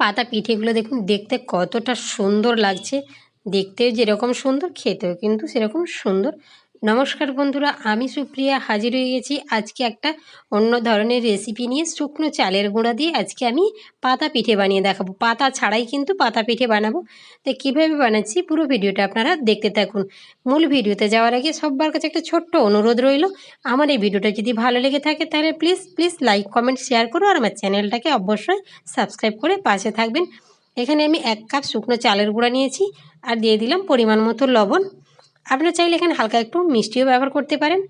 পাতা পিঠেগুলো দেখুন দেখতে কতটা সুন্দর লাগছে। দেখতেও যেরকম সুন্দর খেতেও কিন্তু সেরকম সুন্দর। নমস্কার বন্ধুরা, আমি সুপ্রিয়া হাজির হয়ে গেছি আজকে একটা অন্য ধরনের রেসিপি নিয়ে শুকনো চালের গুঁড়া দিয়ে আজকে আমি পাতা পিঠে বানিয়ে দেখাবো। পাতা ছাড়াই কিন্তু পাতা পিঠে বানাবো। তো কীভাবে বানাচ্ছি পুরো ভিডিওটা আপনারা দেখতে থাকুন। মূল ভিডিওতে যাওয়ার আগে সবার কাছে একটা ছোট্ট অনুরোধ রইল, আমার এই ভিডিওটা যদি ভালো লেগে থাকে তাহলে please please like comment share করো আর আমার চ্যানেলটাকে অবশ্যই সাবস্ক্রাইব করে পাশে থাকবেন। এখানে আমি এক কাপ শুকনো চালের গুঁড়া নিয়েছি আর দিয়ে দিলাম পরিমাণ মতো লবণ। আপনারা চাইলে এখানে হালকা একটু মিষ্টিও ব্যবহার করতে পারেন।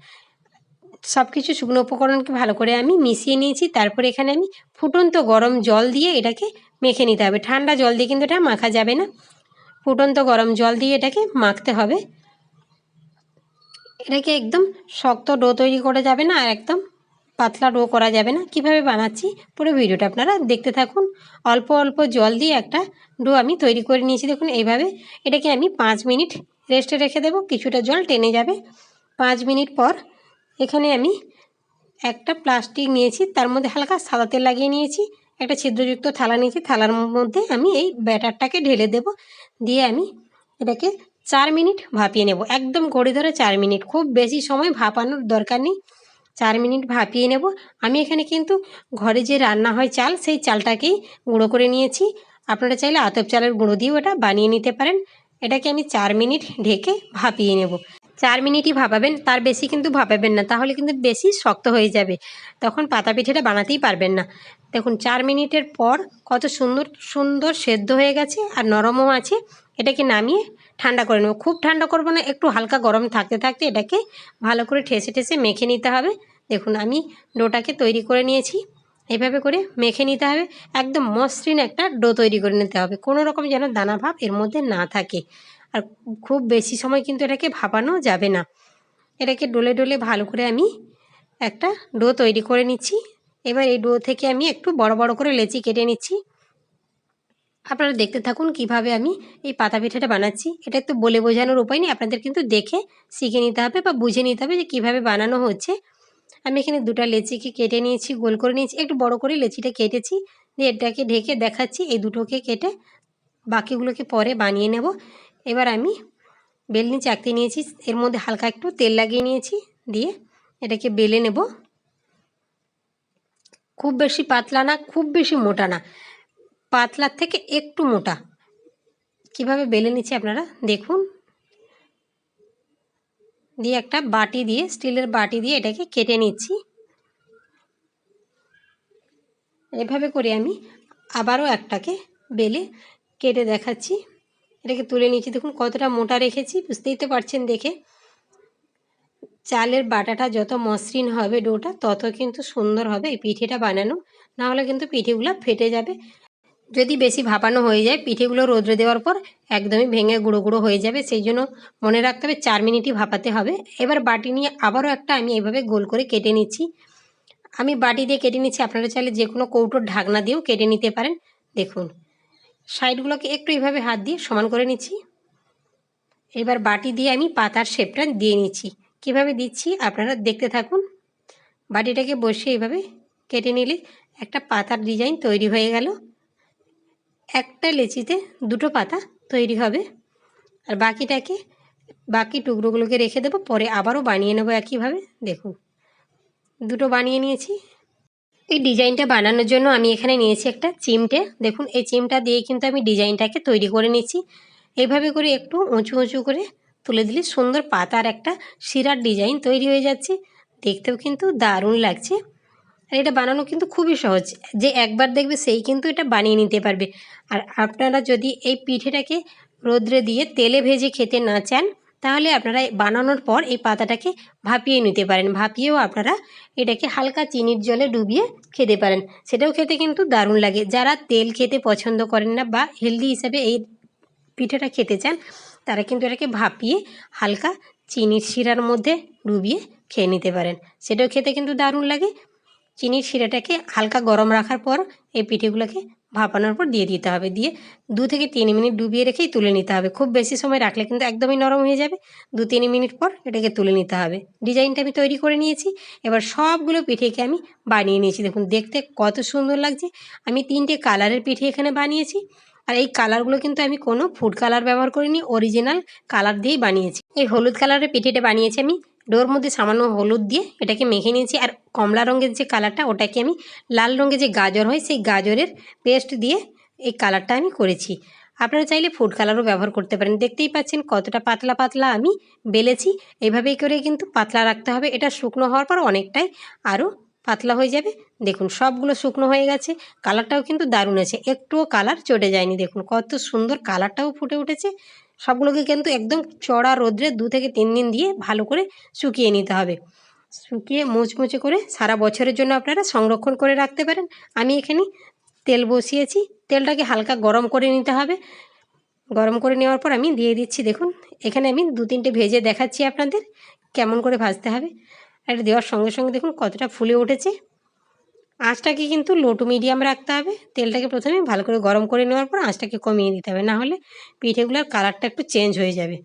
সব কিছু শুকনো উপকরণকে ভালো করে আমি মিশিয়ে নিয়েছি। তারপরে এখানে আমি ফুটন্ত গরম জল দিয়ে এটাকে মেখে নিতে হবে। ঠান্ডা জল দিয়ে কিন্তু এটা মাখা যাবে না। ফুটন্ত গরম জল দিয়ে এটাকে মাখতে হবে। এটাকে একদম শক্ত ডো তৈরি করা যাবে না আর একদম পাতলা ডো করা যাবে না। কীভাবে বানাচ্ছি পুরো ভিডিওটা আপনারা দেখতে থাকুন। অল্প অল্প জল দিয়ে একটা ডো আমি তৈরি করে নিয়েছি। দেখুন, এইভাবে এটাকে আমি পাঁচ মিনিট রেস্টে রেখে দেবো, কিছুটা জল টেনে যাবে। পাঁচ মিনিট পর এখানে আমি একটা প্লাস্টিক নিয়েছি, তার মধ্যে হালকা সাদা তেল লাগিয়ে নিয়েছি, একটা ছিদ্রযুক্ত থালা নিয়েছি, থালার মধ্যে আমি এই ব্যাটারটাকে ঢেলে দেব, দিয়ে আমি এটাকে চার মিনিট ভাপিয়ে নেব, একদম ঘড়ি ধরে চার মিনিট, খুব বেশি সময় ভাপানোর দরকার নেই, চার মিনিট ভাপিয়ে নেব। আমি এখানে কিন্তু ঘরে যে রান্না হয় চাল, সেই চালটাকেই গুঁড়ো করে নিয়েছি, আপনারা চাইলে আতপ চালের গুঁড়ো দিয়েও এটা বানিয়ে নিতে পারেন এটাকে আমি চার মিনিট ঢেকে ভাপিয়ে নেব। চার মিনিটই ভাপাবেন, তার বেশি কিন্তু ভাপাবেন না, তাহলে কিন্তু বেশি শক্ত হয়ে যাবে। তখন পাতা পিঠেটা বানাতেই পারবেন না। দেখুন, চার মিনিটের পর কত সুন্দর সুন্দর সেদ্ধ হয়ে গেছে আর নরমও আছে। এটাকে নামিয়ে ঠান্ডা করে নেব। খুব ঠান্ডা করব না, একটু হালকা গরম থাকতে থাকতে এটাকে ভালো করে ঠেসে ঠেসে মেখে নিতে হবে। দেখুন, আমি ডোটাকে তৈরি করে নিয়েছি। এভাবে করে মেখে নিতে হবে। একদম মসৃণ একটা ডো তৈরি করে নিতে হবে। কোনো রকম যেন দানা ভাব এর মধ্যে না থাকে। আর খুব বেশি সময় কিন্তু এটাকে ভাপানো যাবে না। এটাকে ডোলে ডোলে ভালো করে আমি একটা ডো তৈরি করে নিচ্ছি। এবার এই ডো থেকে আমি একটু বড় বড় করে লেচি কেটে নিচ্ছি। আপনারা দেখতে থাকুন কীভাবে আমি এই পাতা পিঠাটা বানাচ্ছি। এটা একটু বলে বোঝানোর উপায় নেই। আপনাদের কিন্তু দেখে শিখে নিতে হবে বা বুঝে নিতে হবে যে কীভাবে বানানো হচ্ছে। আমি এখানে দুটো লেচিকে কেটে নিয়েছি, গোল করে নিয়েছি। একটু বড় করে লেচিটা কেটেছি, দিয়ে এটাকে ঢেকে দেখাচ্ছি, এই দুটোকে কেটে বাকিগুলোকে পরে বানিয়ে নেব। এবার আমি বেলনি চাকতে নিয়েছি, এর মধ্যে হালকা একটু তেল লাগিয়ে নিয়েছি, দিয়ে এটাকে বেলে নেব। খুব বেশি পাতলা না, খুব বেশি মোটা না, পাতলার থেকে একটু মোটা। কীভাবে বেলে নিচ্ছি আপনারা দেখুন। দিয়ে একটা বাটি দিয়ে, স্টিলের বাটি দিয়ে এটাকে কেটে নিচ্ছি। এভাবে করে আমি আবারও একটাকে বেলে কেটে দেখাচ্ছি। এটাকে তুলে নিচ্ছি দেখুন কতটা মোটা রেখেছি, বুঝতেই তো পারছেন দেখে। চালের বাটাটা যত মসৃণ হবে ডোটা, তত কিন্তু সুন্দর হবে এই পিঠেটা বানানো। নাহলে কিন্তু পিঠেগুলো ফেটে যাবে। যদি বেশি ভাপানো হয়ে যায়, পিঠেগুলো রোদ্রে দেওয়ার পর একদমই ভেঙে গুঁড়ো গুঁড়ো হয়ে যাবে, সেই জন্য মনে রাখতে হবে চার মিনিটই ভাপাতে হবে। এবার বাটি নিয়ে আবারও একটা আমি এইভাবে গোল করে কেটে নিচ্ছি। আমি বাটি দিয়ে কেটে নিচ্ছি, আপনারা চাইলে যে কোনো কৌটোর ঢাকনা দিয়েও কেটে নিতে পারেন। দেখুন, সাইডগুলোকে একটু এইভাবে হাত দিয়ে সমান করে নিচ্ছি। এবার বাটি দিয়ে আমি পাতার শেপটা দিয়ে নিচ্ছি। কীভাবে দিচ্ছি, আপনারা দেখতে থাকুন। বাটিটাকে বসে এইভাবে কেটে নিলে একটা পাতার ডিজাইন তৈরি হয়ে গেল। একটা লেচিতে দুটো পাতা তৈরি হবে। আর বাকিটাকে, বাকি টুকরোগুলোকে রেখে দেবো, পরে আবারও বানিয়ে নেব একইভাবে। দেখুন, দুটো বানিয়ে নিয়েছি। এই ডিজাইনটা বানানোর জন্য আমি এখানে নিয়েছি একটা চিমটে। দেখুন, এই চিমটা দিয়ে কিন্তু আমি ডিজাইনটাকে তৈরি করে নিচ্ছি। এইভাবে করে একটু উঁচু উঁচু করে তুলে দিলে সুন্দর পাতার একটা শিরার ডিজাইন তৈরি হয়ে যাচ্ছে। দেখতেও কিন্তু দারুণ লাগছে। আর এটা বানানো কিন্তু খুবই সহজ। যে একবার দেখবে সেই কিন্তু এটা বানিয়ে নিতে পারবে। আর আপনারা যদি এই পিঠেটাকে রোদ্রে দিয়ে তেলে ভেজে খেতে না চান, তাহলে আপনারা বানানোর পর এই পাতাটাকে ভাপিয়ে নিতে পারেন। ভাপিয়েও আপনারা এটাকে হালকা চিনির জলে ডুবিয়ে খেতে পারেন। সেটাও খেতে কিন্তু দারুণ লাগে। যারা তেল খেতে পছন্দ করেন না বা হেলদি হিসাবে এই পিঠেটা খেতে চান, তারা কিন্তু এটাকে ভাপিয়ে হালকা চিনির শিরার মধ্যে ডুবিয়ে খেয়ে নিতে পারেন। সেটাও খেতে কিন্তু দারুণ লাগে। চিনির শিরাটাকে হালকা গরম রাখার পর এই পিঠেগুলোকে ভাপানোর পর দিয়ে দিতে হবে। দিয়ে দু থেকে তিন মিনিট ডুবিয়ে রেখেই তুলে নিতে হবে। খুব বেশি সময় রাখলে কিন্তু একদমই নরম হয়ে যাবে। দু তিন মিনিট পর এটাকে তুলে নিতে হবে। ডিজাইনটা আমি তৈরি করে নিয়েছি। এবার সবগুলো পিঠেকে আমি বানিয়ে নিয়েছি। দেখুন, দেখতে কত সুন্দর লাগছে। আমি তিনটে কালারের পিঠে এখানে বানিয়েছি। আর এই কালারগুলো কিন্তু আমি কোনো ফুড কালার ব্যবহার করিনি। অরিজিনাল কালার দিয়েই বানিয়েছি। এই হলুদ কালারের পিঠেটা বানিয়েছি আমি। ডোর মধ্যে সামান্য হলুদ দিয়ে এটাকে মেখে নিয়েছি। আর কমলা রঙের যে কালারটা, ওটাকে আমি লাল রঙের যে গাজর হয়, সেই গাজরের পেস্ট দিয়ে এই কালারটা আমি করেছি। আপনারা চাইলে ফুড কালারও ব্যবহার করতে পারেন। দেখতেই পাচ্ছেন কতটা পাতলা পাতলা আমি বেলেছি। এইভাবেই করে কিন্তু পাতলা রাখতে হবে। এটা শুকনো হওয়ার পর অনেকটাই আরও পাতলা হয়ে যাবে। দেখুন, সবগুলো শুকনো হয়ে গেছে। কালারটাও কিন্তু দারুণ আছে একটুও কালার চটে যায়নি। দেখুন, কত সুন্দর কালারটাও ফুটে উঠেছে। সবগুলোকে কিন্তু একদম চড়া রোদ্রে দু থেকে তিন দিন দিয়ে ভালো করে শুকিয়ে নিতে হবে। শুকিয়ে মুচমুচে করে সারা বছরের জন্য আপনারা সংরক্ষণ করে রাখতে পারেন। আমি এখানে তেল বসিয়েছি। তেলটাকে হালকা গরম করে নিতে হবে। গরম করে নেওয়ার পর আমি দিয়ে দিচ্ছি, দেখুন, এখানে আমি দু তিনটে ভেজে দেখাচ্ছি আপনাদের কেমন করে ভাজতে হবে। আর দেওয়ার সঙ্গে সঙ্গে দেখুন কতটা ফুলে উঠেছে। আঁচটাকে কিন্তু লো টু মিডিয়াম রাখতে হবে। তেলটাকে প্রথমে ভালো করে গরম করে নেওয়ার পর আঁচটাকে কমিয়ে দিতে হবে। না হলে পিঠেগুলোর কালারটা একটু চেঞ্জ হয়ে যাবে।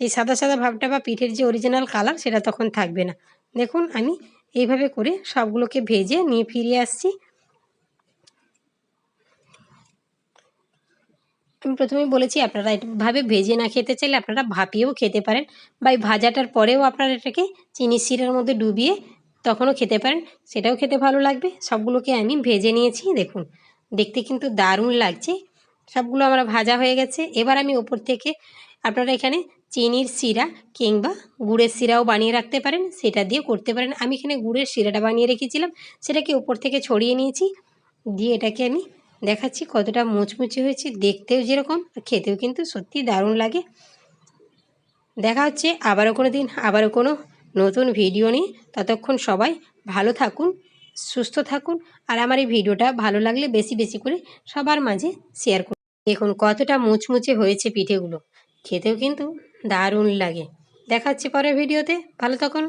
এই সাদা সাদা ভাবটা বা পিঠের যে অরিজিনাল কালার সেটা তখন থাকবে না। দেখুন, আমি এইভাবে করে সবগুলোকে ভেজে নিয়ে ফিরে আসছি। আমি প্রথমেই বলেছি, আপনারা এভাবে ভেজে না খেতে চাইলে আপনারা ভাপিয়েও খেতে পারেন। বা এই ভাজাটার পরেও আপনারা এটাকে চিনি শিরার মধ্যে ডুবিয়ে তখনও খেতে পারেন, সেটাও খেতে ভালো লাগবে। সবগুলোকে আমি ভেজে নিয়েছি, দেখুন। দেখতে কিন্তু দারুণ লাগছে। সবগুলো আমার ভাজা হয়ে গেছে। এবার আমি ওপর থেকে আপনারা এখানে চিনির শিরা কিংবা গুড়ের শিরাও বানিয়ে রাখতে পারেন, সেটা দিয়ে করতে পারেন। আমি এখানে গুড়ের শিরাটা বানিয়ে রেখেছিলাম, সেটাকে ওপর থেকে ছড়িয়ে নিয়েছি। দিয়ে এটাকে আমি দেখাচ্ছি কতটা মুচমুচে হয়েছে। দেখতেও যেরকম খেতেও কিন্তু সত্যি দারুণ লাগে। দেখা হচ্ছে আবারও কোনো দিন, আবারও কোনো নতুন ভিডিও নিয়ে, ততক্ষণ সবাই ভালো থাকুন, সুস্থ থাকুন, আর আমার এই ভিডিওটা ভালো লাগলে বেশি বেশি করে সবার মাঝে শেয়ার করুন। দেখুন কতটা মুচমুচে হয়েছে পিঠেগুলো, খেতেও কিন্তু দারুণ লাগে। দেখাচ্ছি পরের ভিডিওতে, ভালো থাকুন।